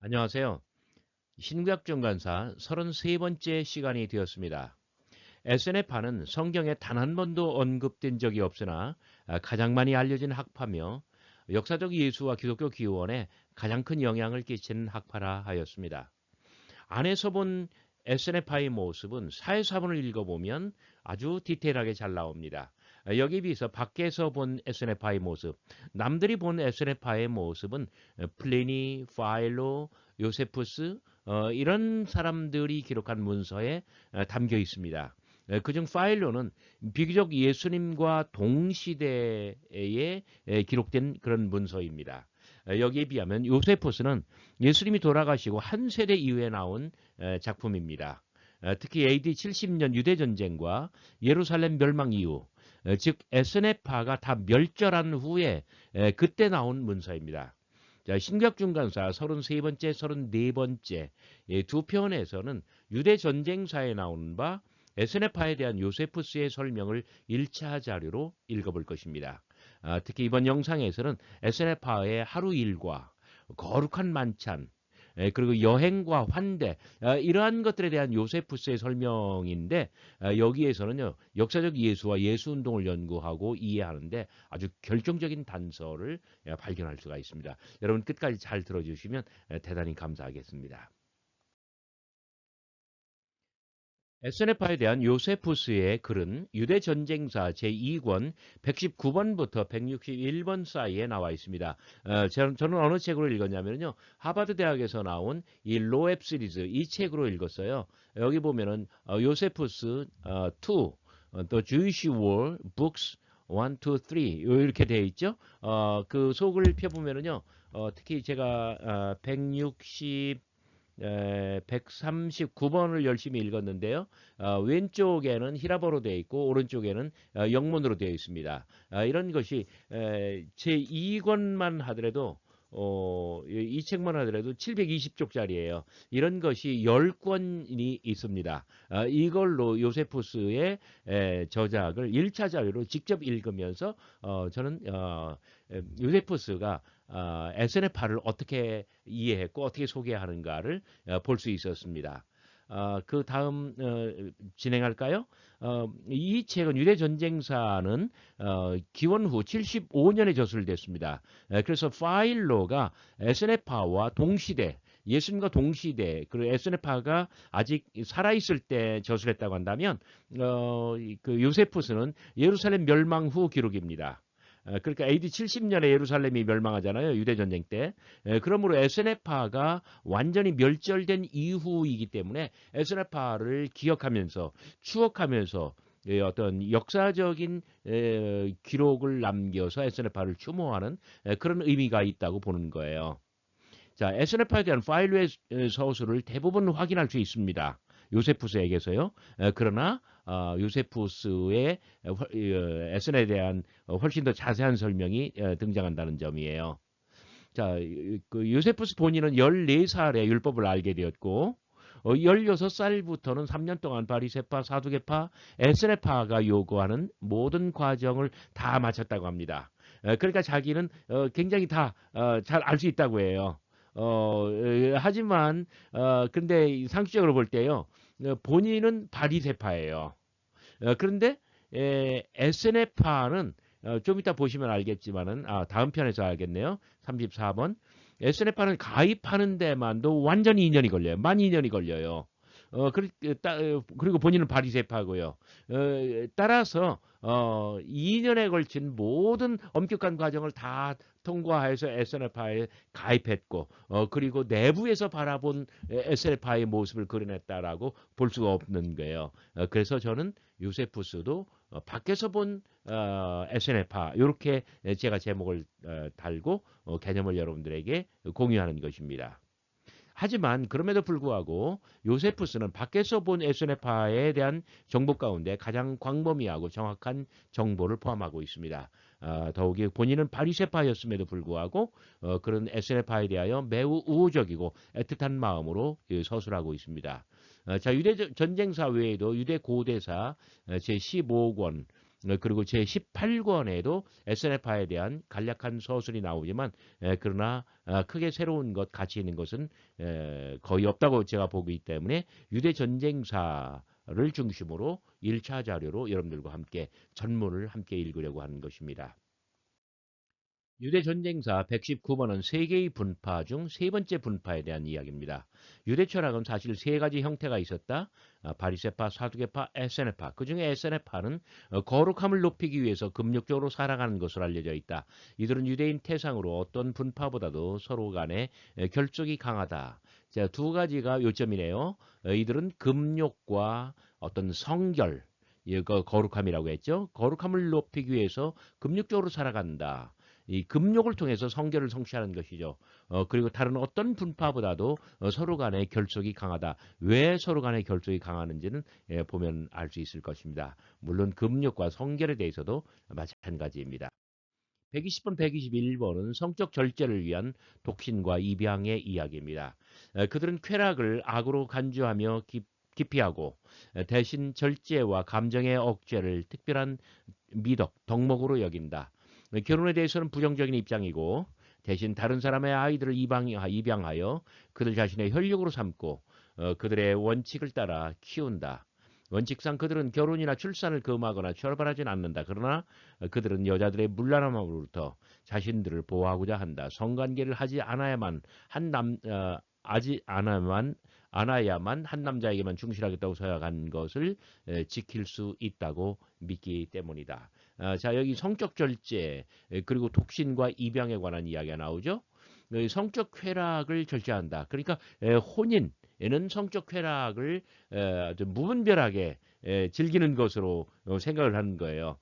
안녕하세요. 신구약정관사 33번째 시간이 되었습니다. SNF파는 성경에 단 한 번도 언급된 적이 없으나 아, 가장 많이 알려진 학파며 역사적 예수와 기독교 기원에 가장 큰 영향을 끼치는 학파라 하였습니다. 안에서 본 SNF파의 모습은 사회사본을 읽어보면 아주 디테일하게 잘 나옵니다. 여기에 비해서 밖에서 본 SNF파의 모습, 남들이 본 SNF파의 모습은 플리니, 파일로, 요세푸스 어, 이런 사람들이 기록한 문서에 어, 담겨 있습니다. 그중 파일로는 비교적 예수님과 동시대에 기록된 그런 문서입니다. 여기에 비하면 요세푸스는 예수님이 돌아가시고 한 세대 이후에 나온 작품입니다. 특히 AD 70년 유대전쟁과 예루살렘 멸망 이후 즉 에스네파가 다 멸절한 후에 그때 나온 문서입니다. 자, 신격중간사 33번째, 34번째 두 편에서는 유대 전쟁사에 나오는 바 에스네파에 대한 요세푸스의 설명을 1차 자료로 읽어볼 것입니다. 아, 특히 이번 영상에서는 에스네파의 하루 일과 거룩한 만찬, 예, 그리고 여행과 환대 아, 이러한 것들에 대한 요세푸스의 설명인데 아, 여기에서는요 역사적 예수와 예수 운동을 연구하고 이해하는데 아주 결정적인 단서를 예, 발견할 수가 있습니다. 여러분 끝까지 잘 들어주시면 예, 대단히 감사하겠습니다. SNF파에 대한 요세푸스의 글은 유대 전쟁사 제2권 119번부터 161번 사이에 나와 있습니다. 어, 저는 어느 책으로 읽었냐면요. 하버드 대학에서 나온 이 로앱 시리즈 이 책으로 읽었어요. 여기 보면은 어, 요세푸스 어, 2, 어, The Jewish War Books 1, 2, 3 이렇게 되어 있죠. 어, 그 속을 펴보면은요. 어, 특히 제가 어, 160 139번을 열심히 읽었는데요. 어, 왼쪽에는 히라버로 되어 있고 오른쪽에는 어, 영문으로 되어 있습니다. 어, 이런 것이 제 2권만 하더라도 어, 이 책만 하더라도 720쪽짜리예요. 이런 것이 10권이 있습니다. 어, 이걸로 요세푸스의 에, 저작을 1차 자료로 직접 읽으면서 어, 저는 어, 요세푸스가 어, SNF파를 어떻게 이해했고 어떻게 소개하는가를 어, 볼수 있었습니다. 어, 그 다음 어, 진행할까요? 어, 이 책은 유대 전쟁사는 어, 기원 후 75년에 저술됐습니다. 에, 그래서 파일로가 에스네파와 동시대 예수님과 동시대 그리고 에스네파가 아직 살아있을 때 저술했다고 한다면 어, 그 요세푸스는 예루살렘 멸망 후 기록입니다. 그러니까 AD 70년에 예루살렘이 멸망하잖아요. 유대 전쟁 때. 그러므로 에스네파가 완전히 멸절된 이후이기 때문에 에스네파를 기억하면서 추억하면서 예, 어떤 역사적인 기록을 남겨서 에스네파를 추모하는 그런 의미가 있다고 보는 거예요. 자, 에스네파에 대한 파일로의 서술을 대부분 확인할 수 있습니다. 요세푸스에게서요. 그러나 어, 요세푸스의 에스에 대한 훨씬 더 자세한 설명이 등장한다는 점이에요. 자, 그 요세푸스 본인은 14살에 율법을 알게 되었고 16살부터는 어, 3년 동안 바리세파, 사두개파, 에스레파가 요구하는 모든 과정을 다 마쳤다고 합니다. 그러니까 자기는 어, 굉장히 다 잘 알수 있다고 해요. 어, 하지만 어, 근데 상식적으로 볼 때요. 어, 본인은 바리세파예요. 어, 그런데 에, SNF파는 어, 좀 이따 보시면 알겠지만은 아, 다음 편에서 알겠네요. 34번. SNF파는 가입하는 데만도 완전히 2년이 걸려요. 만 2년이 걸려요. 어, 그, 따, 그리고 본인은 바리세파고요. 어, 따라서 어, 2년에 걸친 모든 엄격한 과정을 다 통과해서 SNF파에 가입했고, 어, 그리고 내부에서 바라본 SNF파의 모습을 그려냈다라고 볼 수가 없는 거예요. 어, 그래서 저는 요세푸스도 어, 밖에서 본 어, SNF파 이렇게 제가 제목을 어, 달고 어, 개념을 여러분들에게 공유하는 것입니다. 하지만 그럼에도 불구하고 요세푸스는 밖에서 본 에스네파에 대한 정보 가운데 가장 광범위하고 정확한 정보를 포함하고 있습니다. 어, 더욱이 본인은 바리세파였음에도 불구하고 어, 그런 에스네파에 대하여 매우 우호적이고 애틋한 마음으로 예, 서술하고 있습니다. 어, 자 유대 전쟁사 외에도 유대 고대사 어, 제 15권 어, 그리고 제 18권에도 SNF파에 대한 간략한 서술이 나오지만 에, 그러나 아, 크게 새로운 것 가치 있는 것은 에, 거의 없다고 제가 보기 때문에 유대 전쟁사 를 중심으로 1차 자료로 여러분들과 함께 전문을 함께 읽으려고 하는 것입니다. 유대 전쟁사 119번은 세 개의 분파 중 세 번째 분파에 대한 이야기입니다. 유대 철학은 사실 세 가지 형태가 있었다. 아, 바리세파, 사두개파, 에세네파. 그 중에 에세네파는 어, 거룩함을 높이기 위해서 금욕적으로 살아가는 것으로 알려져 있다. 이들은 유대인 태상으로 어떤 분파보다도 서로 간에 결속이 강하다. 자, 두 가지가 요점이네요. 어, 이들은 금욕과 어떤 성결, 이거 거룩함이라고 했죠. 거룩함을 높이기 위해서 금욕적으로 살아간다. 이 금욕을 통해서 성결을 성취하는 것이죠. 어, 그리고 다른 어떤 분파보다도 어, 서로 간의 결속이 강하다. 왜 서로 간의 결속이 강하는지는 예, 보면 알 수 있을 것입니다. 물론 금욕과 성결에 대해서도 마찬가지입니다. 120번, 121번은 성적 절제를 위한 독신과 입양의 이야기입니다. 에, 그들은 쾌락을 악으로 간주하며 기, 기피하고 에, 대신 절제와 감정의 억제를 특별한 미덕, 덕목으로 여긴다. 결혼에 대해서는 부정적인 입장이고 대신 다른 사람의 아이들을 입양하여 그들 자신의 혈육으로 삼고 어, 그들의 원칙을 따라 키운다. 원칙상 그들은 결혼이나 출산을 금하거나 처벌하진 않는다. 그러나 그들은 여자들의 물란함으로부터 자신들을 보호하고자 한다. 성관계를 하지 않아야만 한 남, 어, 하지 않아야만 않아야만 한 남자에게만 충실하겠다고 서약한 것을 에, 지킬 수 있다고 믿기 때문이다. 아, 자 여기 성적 절제 그리고 독신과 입양에 관한 이야기가 나오죠. 성적 쾌락을 절제한다. 그러니까 혼인에는 성적 쾌락을 아주 무분별하게 즐기는 것으로 어, 생각을 하는 거예요.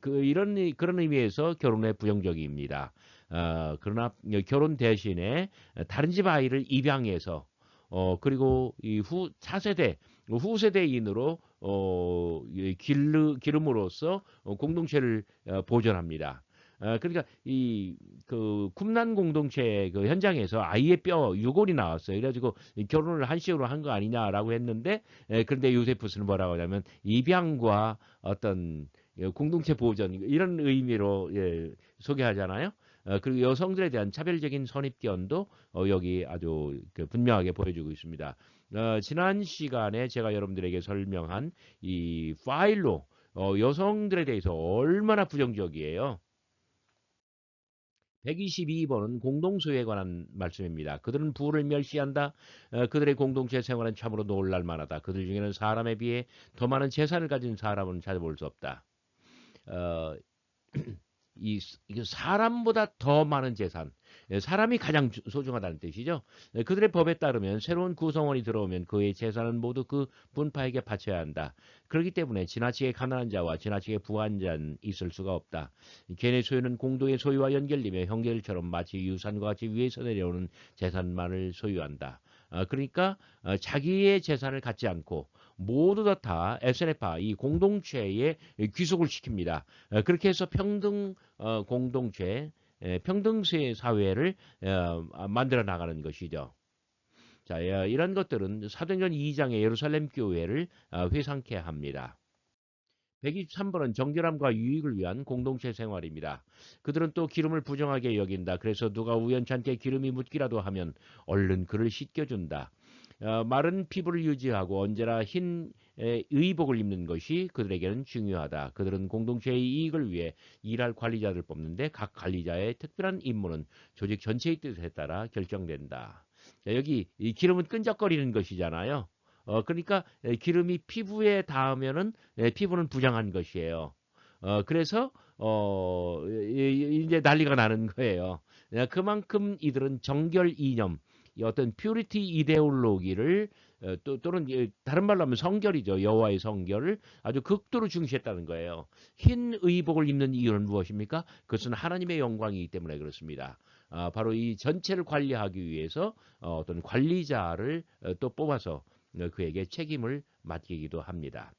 그 이런 그런 의미에서 결혼의 부정적입니다. 어, 그러나 결혼 대신에 다른 집 아이를 입양해서 어, 그리고 이후 차세대 후세대인으로 어, 기르, 기름으로써 어, 공동체를 어, 보존합니다. 어, 그러니까 이그 쿰난 공동체 그 현장에서 아이의 뼈 유골이 나왔어요. 그래가지고 결혼을 한식으로 한 거 아니냐라고 했는데 에, 그런데 요세푸스는 뭐라고 하냐면 입양과 어떤 공동체 보존 이런 의미로 예, 소개하잖아요. 어, 그리고 여성들에 대한 차별적인 선입견도 어, 여기 아주 그 분명하게 보여주고 있습니다. 어, 지난 시간에 제가 여러분들에게 설명한 이 파일로 어, 여성들에 대해서 얼마나 부정적이에요. 122번은 공동소유에 관한 말씀입니다. 그들은 부를 멸시한다. 어, 그들의 공동체 생활은 참으로 놀랄만하다. 그들 중에는 사람에 비해 더 많은 재산을 가진 사람은 찾아볼 수 없다. 어, 이 사람보다 더 많은 재산, 예, 사람이 가장 소중하다는 뜻이죠. 예, 그들의 법에 따르면 새로운 구성원이 들어오면 그의 재산은 모두 그 분파에게 바쳐야 한다. 그렇기 때문에 지나치게 가난한 자와 지나치게 부한 자는 있을 수가 없다. 걔네 소유는 공동의 소유와 연결되며 형제들처럼 마치 유산과 같이 위에서 내려오는 재산만을 소유한다. 아, 그러니까 어, 자기의 재산을 갖지 않고 모두 다 SNF파 이 공동체에 귀속을 시킵니다. 어, 그렇게 해서 평등 어, 공동체, 평등세 사회를 아, 만들어 나가는 것이죠. 자, 이런 것들은 사도행전 2장의 예루살렘 교회를 회상케 합니다. 123번은 정결함과 유익을 위한 공동체 생활입니다. 그들은 또 기름을 부정하게 여긴다. 그래서 누가 우연찮게 기름이 묻기라도 하면 얼른 그를 씻겨준다. 어, 마른 피부를 유지하고 언제나 흰 의복을 입는 것이 그들에게는 중요하다. 그들은 공동체의 이익을 위해 일할 관리자들 뽑는데 각 관리자의 특별한 임무는 조직 전체의 뜻에 따라 결정된다. 자, 여기 이 기름은 끈적거리는 것이잖아요. 어, 그러니까 기름이 피부에 닿으면은 피부는 부정한 것이에요. 어, 그래서 어, 이제 난리가 나는 거예요. 그만큼 이들은 정결 이념, 어떤 퓨리티 이데올로기를 어, 또 또는 다른 말로 하면 성결이죠. 여호와의 성결을 아주 극도로 중시했다는 거예요. 흰 의복을 입는 이유는 무엇입니까? 그것은 하나님의 영광이기 때문에 그렇습니다. 아, 바로 이 전체를 관리하기 위해서 어, 어떤 관리자를 어, 또 뽑아서 그에게 책임을 맡기기도 합니다.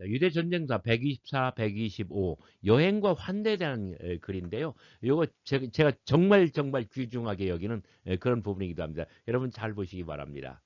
유대 전쟁사 124, 125 여행과 환대에 대한 글인데요. 이거 제가 정말 정말 귀중하게 여기는 그런 부분이기도 합니다. 여러분 잘 보시기 바랍니다.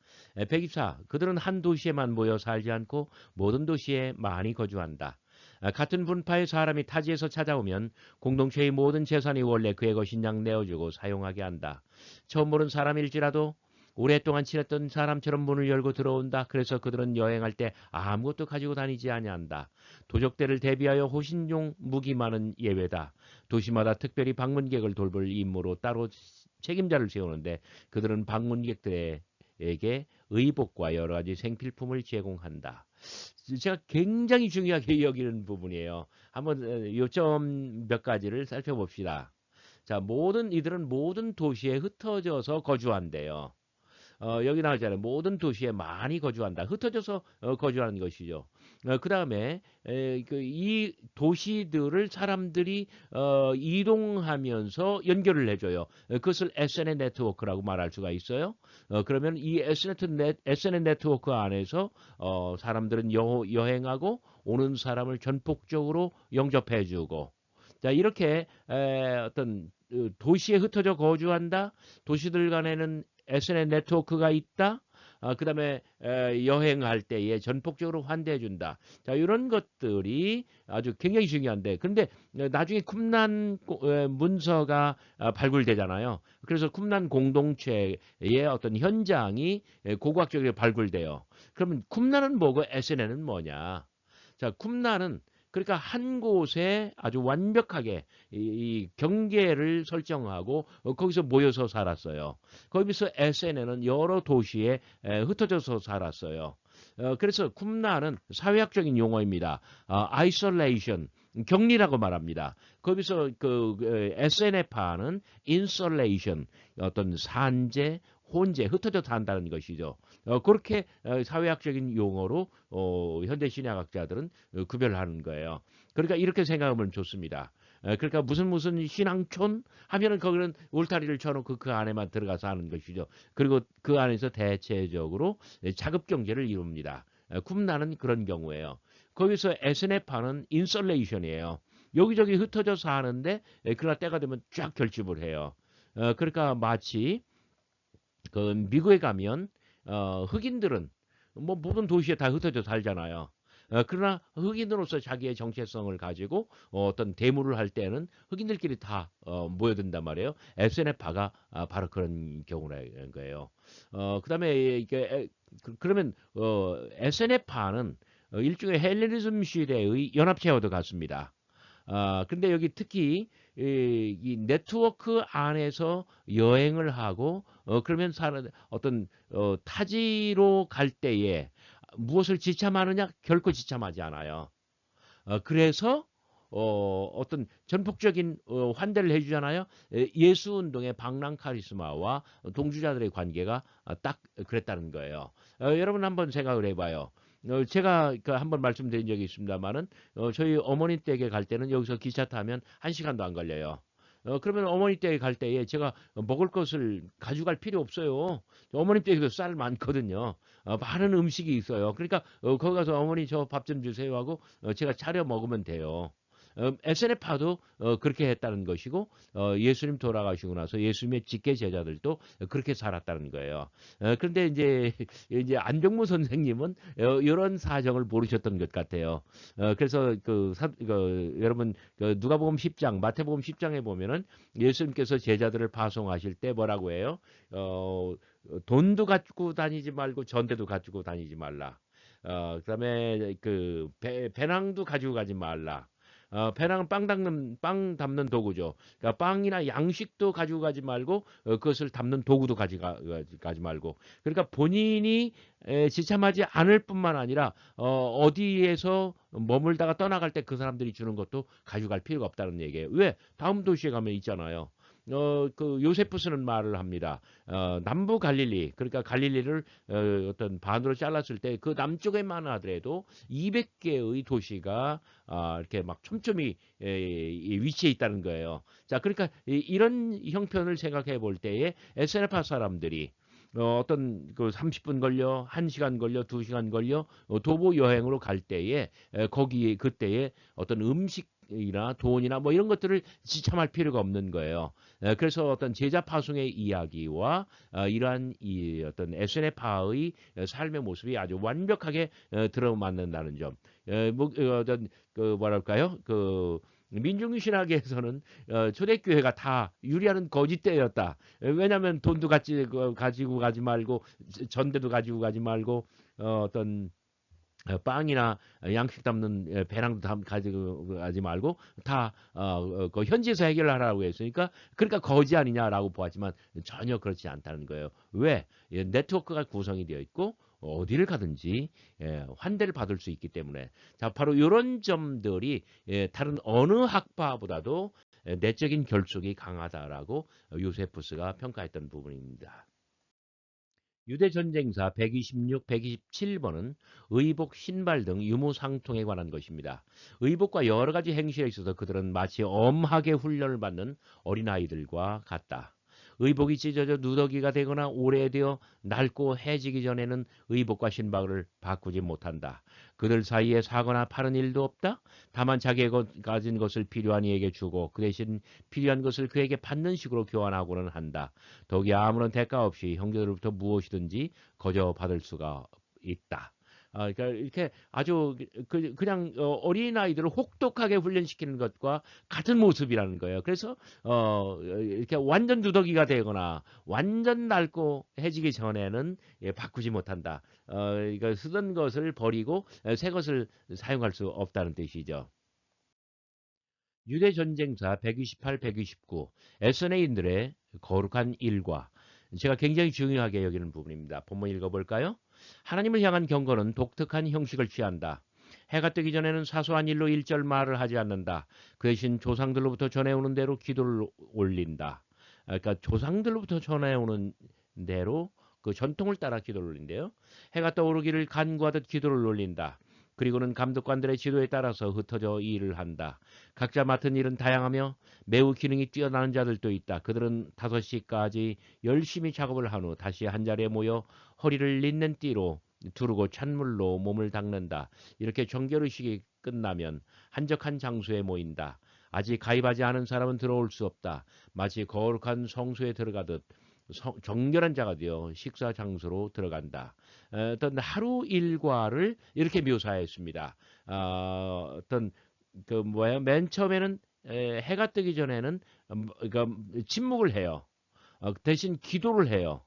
124 그들은 한 도시에만 모여 살지 않고 모든 도시에 많이 거주한다. 아, 같은 분파의 사람이 타지에서 찾아오면 공동체의 모든 재산이 원래 그의 것인 양 내어주고 사용하게 한다. 처음 보는 사람일지라도 오랫동안 친했던 사람처럼 문을 열고 들어온다. 그래서 그들은 여행할 때 아무것도 가지고 다니지 아니한다. 도적대를 대비하여 호신용 무기 많은 예외다. 도시마다 특별히 방문객을 돌볼 임무로 따로 책임자를 세우는데 그들은 방문객들에게 의복과 여러 가지 생필품을 제공한다. 제가 굉장히 중요하게 여기는 부분이에요. 한번 어, 요점 몇 가지를 살펴봅시다. 자, 모든 이들은 모든 도시에 흩어져서 거주한대요. 어, 여기 나오잖아요. 모든 도시에 많이 거주한다. 흩어져서 어, 거주하는 것이죠. 어, 그 다음에 그, 이 도시들을 사람들이 어, 이동하면서 연결을 해줘요. 어, 그것을 SNS 네트워크라고 말할 수가 있어요. 어, 그러면 이 SNS, 네, SNS 네트워크 안에서 어, 사람들은 여, 여행하고 오는 사람을 전폭적으로 영접해주고 자 이렇게 에, 어떤 어, 도시에 흩어져 거주한다. 도시들 간에는 SNS 네트워크가 있다. 아, 그 다음에 여행할 때에 전폭적으로 환대해준다. 자, 이런 것들이 아주 굉장히 중요한데, 근데 나중에 쿰난 문서가 아, 발굴되잖아요. 그래서 쿰난 공동체의 어떤 현장이 고고학적으로 발굴돼요. 그러면 쿰난은 뭐고 SNN은 뭐냐? 자, 쿰난은 그러니까 한 곳에 아주 완벽하게 이, 경계를 설정하고 어, 거기서 모여서 살았어요. 거기서 SNN은 여러 도시에 흩어져서 살았어요. 어, 그래서 쿰나는 사회학적인 용어입니다. 아, isolation, 격리라고 말합니다. 거기서 그 SNF파는 insulation, 어떤 산재, 혼재, 흩어져 산다는 것이죠. 어, 그렇게 어, 사회학적인 용어로 어, 현대 신약학자들은 어, 구별하는 거예요. 그러니까 이렇게 생각하면 좋습니다. 어, 그러니까 무슨 무슨 신앙촌 하면은 거기는 울타리를 쳐놓고 그 안에만 들어가서 하는 것이죠. 그리고 그 안에서 대체적으로 자급 경제를 이룹니다. 어, 쿰나는 그런 경우에요. 거기서 SNF파는 인설레이션이에요. 여기저기 흩어져서 하는데 그러나 때가 되면 쫙 결집을 해요. 어, 그러니까 마치 그 미국에 가면 어, 흑인들은 뭐 모든 도시에 다 흩어져 살잖아요. 어, 그러나 흑인으로서 자기의 정체성을 가지고 어, 떤 대무를 할 때는 흑인들끼리 다 어, 모여든단 말이에요. SNF파가 아, 바로 그런 경우라는 거예요. 어, 그다음에 이게 그, 그러면 어, SNF파는 어, 일종의 헬레니즘 시대의 연합체와도 같습니다. 아, 근데 여기 특히 이, 이 네트워크 안에서 여행을 하고 어, 그러면 사는 어떤 어, 타지로 갈 때에 무엇을 지참하느냐 결코 지참하지 않아요. 어, 그래서 어, 어떤 전폭적인 어, 환대를 해주잖아요. 예수 운동의 방랑 카리스마와 동주자들의 관계가 딱 그랬다는 거예요. 어, 여러분 한번 생각을 해봐요. 어, 제가 그 한번 말씀드린 적이 있습니다만은 어, 저희 어머니 댁에 갈 때는 여기서 기차 타면 한 시간도 안 걸려요. 어, 그러면 어머니 댁에 갈 때에 제가 먹을 것을 가져갈 필요 없어요. 어머니 댁에도 쌀 많거든요. 어, 많은 음식이 있어요. 그러니까 어, 거기 가서 어머니 저 밥 좀 주세요 하고 어, 제가 차려 먹으면 돼요. 어, SNF파도 어, 그렇게 했다는 것이고 어, 예수님 돌아가시고 나서 예수님의 직계 제자들도 그렇게 살았다는 거예요. 어, 그런데 이제 이제 안정무 선생님은 어, 이런 사정을 모르셨던 것 같아요. 어, 그래서 그, 사, 그 여러분 그 누가복음 10장, 마태복음 10장에 보면은 예수님께서 제자들을 파송하실 때 뭐라고 해요? 어, 돈도 갖고 다니지 말고 전대도 가지고 다니지 말라. 어, 그다음에 그 배, 배낭도 가지고 가지 말라. 어, 배낭은 빵 담는 빵 담는 도구죠. 그러니까 빵이나 양식도 가지고 가지 말고 어, 그것을 담는 도구도 가지가 가지 말고. 그러니까 본인이 에, 지참하지 않을 뿐만 아니라 어, 어디에서 머물다가 떠나갈 때 그 사람들이 주는 것도 가져갈 필요가 없다는 얘기예요. 왜? 다음 도시에 가면 있잖아요. 어, 그 요세푸스는 말을 합니다. 어, 남부 갈릴리, 그러니까 갈릴리를 어, 어떤 반으로 잘랐을 때 그 남쪽에만 하더라도 200개의 도시가 아, 이렇게 막 촘촘히 에, 위치해 있다는 거예요. 자, 그러니까 이, 이런 형편을 생각해 볼 때에 에스레파 사람들이 어, 어떤 그 30분 걸려, 1시간 걸려, 2시간 걸려 어, 도보 여행으로 갈 때에 에, 거기 그때에 어떤 음식 이나 돈이나 뭐 이런 것들을 지참할 필요가 없는 거예요. 에, 그래서 어떤 제자 파송의 이야기와 어, 이러한 이 어떤 에스네파의 삶의 모습이 아주 완벽하게 어, 들어맞는다는 점. 에, 뭐 어, 어떤 그 뭐랄까요? 그 민중 신학에서는 어, 초대교회가 다 유리하는 거짓대였다. 왜냐하면 돈도 그, 가지고 가지 말고 전대도 가지고 가지 말고 어, 어떤 어, 빵이나 양식 담는 에, 배낭도 담 가지고 가지 말고 다 어, 어, 그 현지에서 해결하라고 했으니까 그러니까 거지 아니냐라고 보았지만 전혀 그렇지 않다는 거예요. 왜? 예, 네트워크가 구성이 되어 있고 어디를 가든지 예, 환대를 받을 수 있기 때문에 자 바로 이런 점들이 예, 다른 어느 학파보다도 예, 내적인 결속이 강하다라고 요세푸스가 평가했던 부분입니다. 유대 전쟁사 126, 127번은 의복, 신발 등 유무상통에 관한 것입니다. 의복과 여러 가지 행시에 있어서 그들은 마치 엄하게 훈련을 받는 어린아이들과 같다. 의복이 찢어져 누더기가 되거나 오래되어 낡고 해지기 전에는 의복과 신발을 바꾸지 못한다. 그들 사이에 사거나 파는 일도 없다. 다만 자기가 가진 것을 필요한 이에게 주고 그 대신 필요한 것을 그에게 받는 식으로 교환하고는 한다. 더욱이 아무런 대가 없이 형제들로부터 무엇이든지 거저 받을 수가 있다. 아, 그러니까 이렇게 아주 그, 그냥 어, 어린 아이들을 혹독하게 훈련시키는 것과 같은 모습이라는 거예요. 그래서 어, 이렇게 완전 두더기가 되거나 완전 낡고 해지기 전에는 예, 바꾸지 못한다. 어, 이거 쓰던 것을 버리고 새 것을 사용할 수 없다는 뜻이죠. 유대 전쟁사 128, 129 에스네인들의 거룩한 일과 제가 굉장히 중요하게 여기는 부분입니다. 본문 읽어볼까요? 하나님을 향한 경건은 독특한 형식을 취한다. 해가 뜨기 전에는 사소한 일로 일절 말을 하지 않는다. 그 대신 조상들로부터 전해오는 대로 기도를 올린다. 그러니까 조상들로부터 전해오는 대로 그 전통을 따라 기도를 올린대요. 해가 떠오르기를 간구하듯 기도를 올린다. 그리고는 감독관들의 지도에 따라서 흩어져 일을 한다. 각자 맡은 일은 다양하며 매우 기능이 뛰어나는 자들도 있다. 그들은 5시까지 열심히 작업을 한 후 다시 한자리에 모여 허리를 린넨 띠로 두르고 찬물로 몸을 닦는다. 이렇게 정결의식이 끝나면 한적한 장소에 모인다. 아직 가입하지 않은 사람은 들어올 수 없다. 마치 거룩한 성소에 들어가듯 성, 정결한 자가 되어 식사 장소로 들어간다. 어떤 하루 일과를 이렇게 묘사했습니다. 어, 어떤 그 뭐야 맨 처음에는 에, 해가 뜨기 전에는 음, 그러니까 침묵을 해요. 어, 대신 기도를 해요.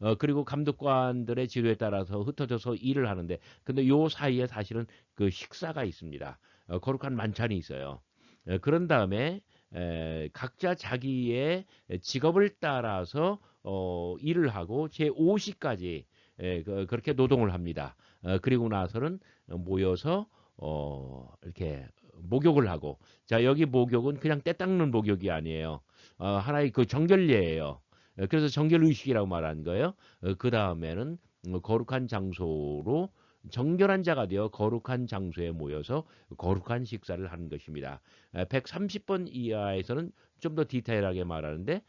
어, 그리고 감독관들의 지도에 따라서 흩어져서 일을 하는데 근데 요 사이에 사실은 그 식사가 있습니다. 어, 거룩한 만찬이 있어요. 어, 그런 다음에 에, 각자 자기의 직업을 따라서 어, 일을 하고 제 5시까지 에, 그, 그렇게 노동을 합니다. 어, 그리고 나서는 모여서 어, 이렇게 목욕을 하고 자 여기 목욕은 그냥 때 닦는 목욕이 아니에요. 어, 하나의 그 정결례예요. 어, 그래서 정결의식이라고 말한 거예요. 어, 그 다음에는 거룩한 장소로 정결한 자가 되어 거룩한 장소에 모여서 거룩한 식사를 하는 것입니다. 130번 이하에서는 좀 더 디테일하게 말하는데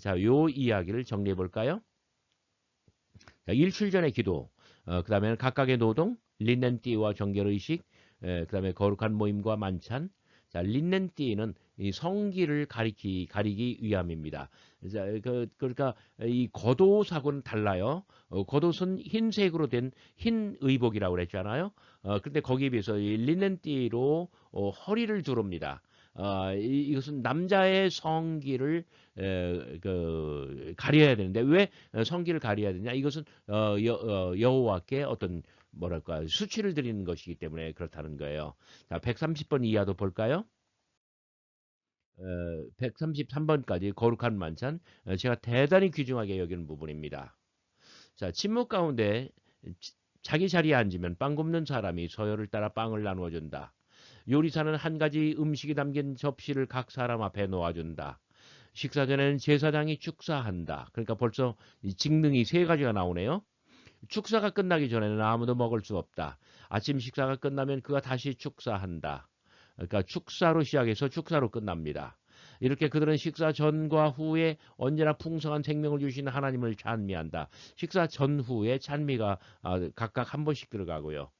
자, 요 이야기를 정리해 볼까요? 자, 일출 전의 기도, 어, 그 다음에는 각각의 노동, 린넨띠와 정결의식, 그 다음에 거룩한 모임과 만찬, 자, 린넨띠는 이 성기를 가리키, 가리기 위함입니다. 자, 그, 그러니까 이 겉옷하고는 달라요. 어, 겉옷은 흰색으로 된 흰 의복이라고 그랬잖아요. 어, 근데 거기에 비해서 이 린넨띠로 어, 허리를 두릅니다. 어, 이, 이것은 남자의 성기를 에, 그, 가려야 되는데 왜 성기를 가려야 되냐? 이것은 어, 여, 어, 여호와께 어떤 뭐랄까 수치를 드리는 것이기 때문에 그렇다는 거예요. 자, 130번 이하도 볼까요? 어, 133번까지 거룩한 만찬 어, 제가 대단히 귀중하게 여기는 부분입니다. 자, 침묵 가운데 자기 자리에 앉으면 빵 굽는 사람이 서열을 따라 빵을 나누어 준다. 요리사는 한 가지 음식이 담긴 접시를 각 사람 앞에 놓아준다. 식사 전에는 제사장이 축사한다. 그러니까 벌써 직능이 세 가지가 나오네요. 축사가 끝나기 전에는 아무도 먹을 수 없다. 아침 식사가 끝나면 그가 다시 축사한다. 그러니까 축사로 시작해서 축사로 끝납니다. 이렇게 그들은 식사 전과 후에 언제나 풍성한 생명을 주시는 하나님을 찬미한다. 식사 전후에 찬미가 아, 각각 한 번씩 들어가고요.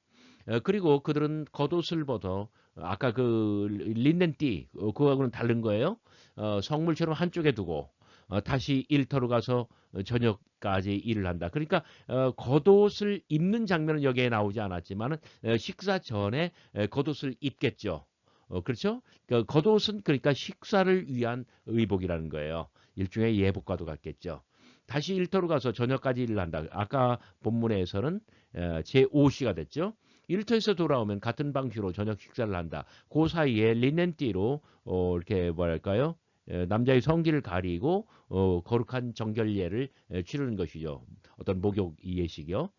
어, 그리고 그들은 겉옷을 벗어 아까 그 린넨띠 어, 그거하고는 다른 거예요. 어, 성물처럼 한쪽에 두고 어, 다시 일터로 가서 어, 저녁까지 일을 한다. 그러니까 어, 겉옷을 입는 장면은 여기에 나오지 않았지만은 어, 식사 전에 에, 겉옷을 입겠죠. 어, 그렇죠? 그 겉옷은 그러니까 식사를 위한 의복이라는 거예요. 일종의 예복과도 같겠죠. 다시 일터로 가서 저녁까지 일을 한다. 아까 본문에서는 어, 제5시가 됐죠. 일터에서 돌아오면 같은 방식으로 저녁 식사를 한다. 그 사이에 리넨띠로 어, 이렇게 뭐랄까요? 에, 남자의 성기를 가리고 어, 거룩한 정결례를 에, 치르는 것이죠. 어떤 목욕 예식이요.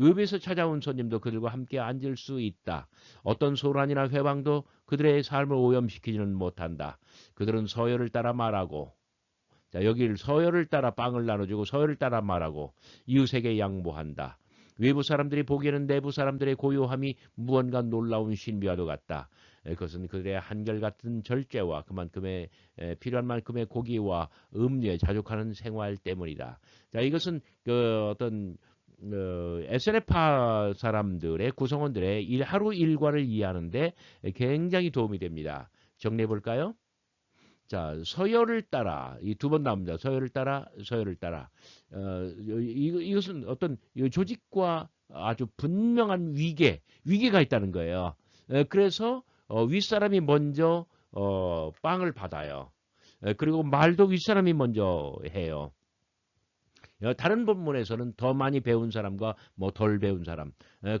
읍에서 찾아온 손님도 그들과 함께 앉을 수 있다. 어떤 소란이나 회방도 그들의 삶을 오염시키지는 못한다. 그들은 서열을 따라 말하고 자, 여기를 서열을 따라 빵을 나눠주고 서열을 따라 말하고 이웃에게 양보한다. 외부 사람들이 보기에는 내부 사람들의 고요함이 무언가 놀라운 신비와도 같다. 에, 그것은 그들의 한결같은 절제와 그만큼의 에, 필요한 만큼의 고기와 음료에 자족하는 생활 때문이다. 자, 이것은 그 어떤 어, SNF파 사람들의 구성원들의 일, 하루 일과를 이해하는데 굉장히 도움이 됩니다. 정리해 볼까요? 자, 서열을 따라 이 두 번 나옵니다. 서열을 따라 서열을 따라 어, 이, 이것은 어떤 이 조직과 아주 분명한 위계 위계가 있다는 거예요. 에, 그래서 어, 윗사람이 먼저 어, 빵을 받아요. 에, 그리고 말도 윗사람이 먼저 해요. 어, 다른 본문에서는 더 많이 배운 사람과 뭐 덜 배운 사람.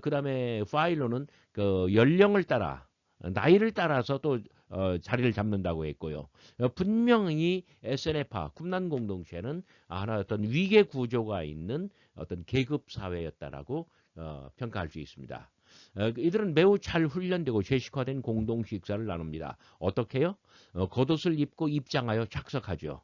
그 다음에 파일로는 그 연령을 따라 나이를 따라서 또 어, 자리를 잡는다고 했고요. 어, 분명히 SNF파 쿰난 공동체는 하나 어떤 위계 구조가 있는 어떤 계급 사회였다라고 어, 평가할 수 있습니다. 어, 이들은 매우 잘 훈련되고 제식화된 공동 식사를 나눕니다. 어떻게요? 어, 겉옷을 입고 입장하여 착석하죠.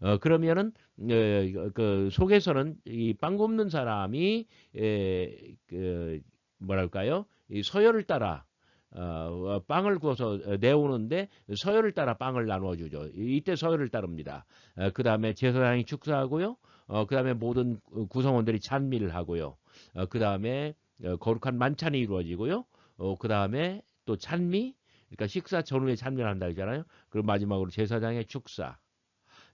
어, 그러면은 에, 그 속에서는 이 빵 굽는 사람이 에, 그 뭐랄까요? 이 서열을 따라 어, 빵을 구워서 내오는데 서열을 따라 빵을 나누어 주죠. 이때 서열을 따릅니다. 어, 그 다음에 제사장이 축사하고요. 어, 그 다음에 모든 구성원들이 찬미를 하고요. 어, 그 다음에 어, 거룩한 만찬이 이루어지고요. 어, 그 다음에 또 찬미, 그러니까 식사 전후에 찬미를 한다 그러잖아요. 그리고 마지막으로 제사장의 축사.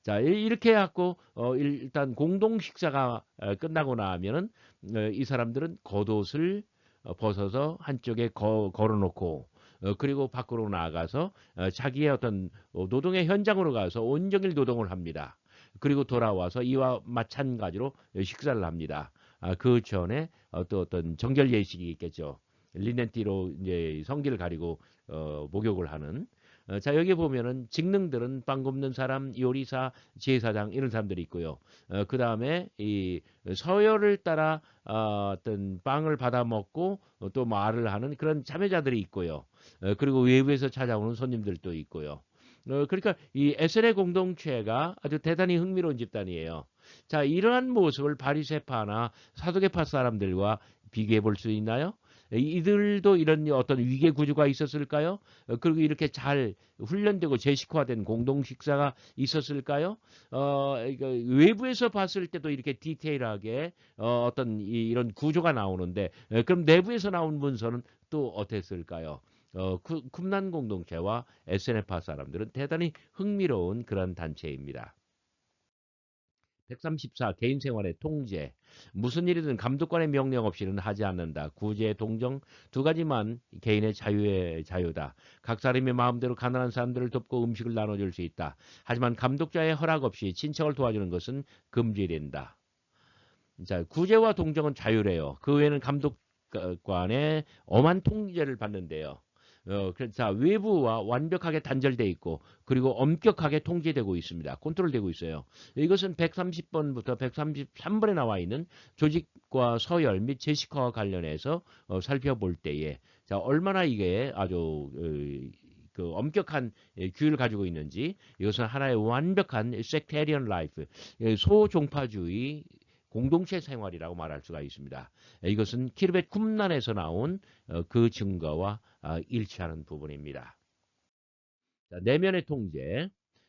자, 이렇게 해갖고, 어, 일단 공동 식사가 어, 끝나고 나면은, 어, 이 사람들은 겉옷을 어, 벗어서 한쪽에 거, 걸어놓고, 어, 그리고 밖으로 나가서 어, 자기의 어떤 어, 노동의 현장으로 가서 온종일 노동을 합니다. 그리고 돌아와서 이와 마찬가지로 식사를 합니다. 아, 그 전에 어, 또 어떤 정결 예식이 있겠죠. 리넨띠로 이제 성기를 가리고 어, 목욕을 하는 어, 자 여기 보면은 직능들은 빵 굽는 사람, 요리사, 제사장 이런 사람들이 있고요. 어, 그 다음에 이 서열을 따라 어, 어떤 빵을 받아 먹고 어, 또 말을 하는 그런 참여자들이 있고요. 어, 그리고 외부에서 찾아오는 손님들도 있고요. 어, 그러니까 이 에셀의 공동체가 아주 대단히 흥미로운 집단이에요. 자, 이러한 모습을 바리세파나 사도계파 사람들과 비교해 볼 수 있나요? 이들도 이런 어떤 위계 구조가 있었을까요? 어, 그리고 이렇게 잘 훈련되고 제식화된 공동 식사가 있었을까요? 어, 외부에서 봤을 때도 이렇게 디테일하게 어, 떤 이런 구조가 나오는데 어, 그럼 내부에서 나온 문서는 또 어땠을까요? 어, 쿰난 공동체와 SNF파 사람들은 대단히 흥미로운 그런 단체입니다. 134 개인 생활의 통제 무슨 일이든 감독관의 명령 없이는 하지 않는다. 구제 동정 두 가지만 개인의 자유의 자유다. 각 사람의 마음대로 가난한 사람들을 돕고 음식을 나눠줄 수 있다. 하지만 감독자의 허락 없이 친척을 도와주는 것은 금지된다. 자, 구제와 동정은 자유래요. 그 외에는 감독관의 엄한 통제를 받는데요. 어, 자, 외부와 완벽하게 단절돼 있고 그리고 엄격하게 통제되고 있습니다. 컨트롤되고 있어요. 이것은 130번부터 133번에 나와 있는 조직과 서열 및 제식화와 관련해서 어, 살펴볼 때에 자, 얼마나 이게 아주 어, 그 엄격한 예, 규율을 가지고 있는지 이것은 하나의 완벽한 섹테리언 라이프 소종파주의 공동체 생활이라고 말할 수가 있습니다. 이것은 키르벳 쿰난에서 나온 어, 그 증거와 아, 일치하는 부분입니다. 자, 내면의 통제.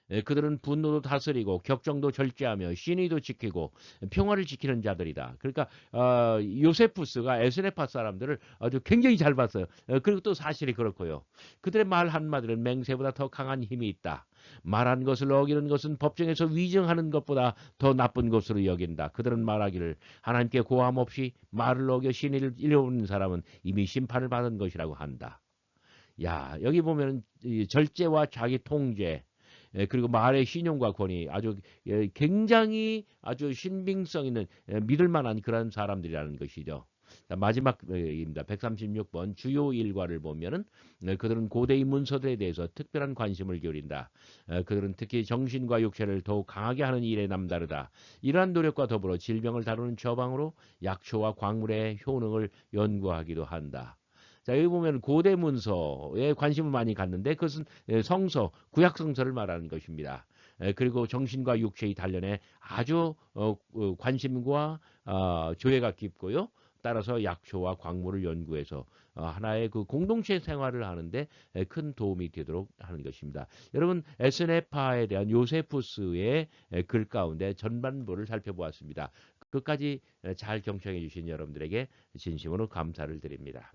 에, 그들은 분노도 다스리고 격정도 절제하며 신의도 지키고 평화를 지키는 자들이다. 그러니까 어, 요세푸스가 에스네파 사람들을 아주 굉장히 잘 봤어요. 어, 그리고 또 사실이 그렇고요. 그들의 말 한마디는 맹세보다 더 강한 힘이 있다. 말한 것을 어기는 것은 법정에서 위증하는 것보다 더 나쁜 것으로 여긴다. 그들은 말하기를 하나님께 고함 없이 말을 어겨 신의를 잃어버린 사람은 이미 심판을 받은 것이라고 한다. 야 여기 보면 절제와 자기 통제 예, 그리고 말의 신용과 권위 아주 예, 굉장히 아주 신빙성 있는 예, 믿을 만한 그런 사람들이라는 것이죠. 자, 마지막입니다. 136번 주요 일과를 보면은 네, 그들은 고대의 문서들에 대해서 특별한 관심을 기울인다. 어, 그들은 특히 정신과 육체를 더욱 강하게 하는 일에 남다르다. 이러한 노력과 더불어 질병을 다루는 처방으로 약초와 광물의 효능을 연구하기도 한다. 자, 여기 보면 고대 문서에 관심을 많이 갖는데 그것은 예, 성서, 구약 성서를 말하는 것입니다. 에, 그리고 정신과 육체의 단련에 아주 어, 어, 관심과 어, 조예가 깊고요. 따라서 약초와 광물을 연구해서 어, 하나의 그 공동체 생활을 하는데 에, 큰 도움이 되도록 하는 것입니다. 여러분 에스네파에 대한 요세푸스의 에, 글 가운데 전반부를 살펴보았습니다. 끝까지 에, 잘 경청해 주신 여러분들에게 진심으로 감사를 드립니다.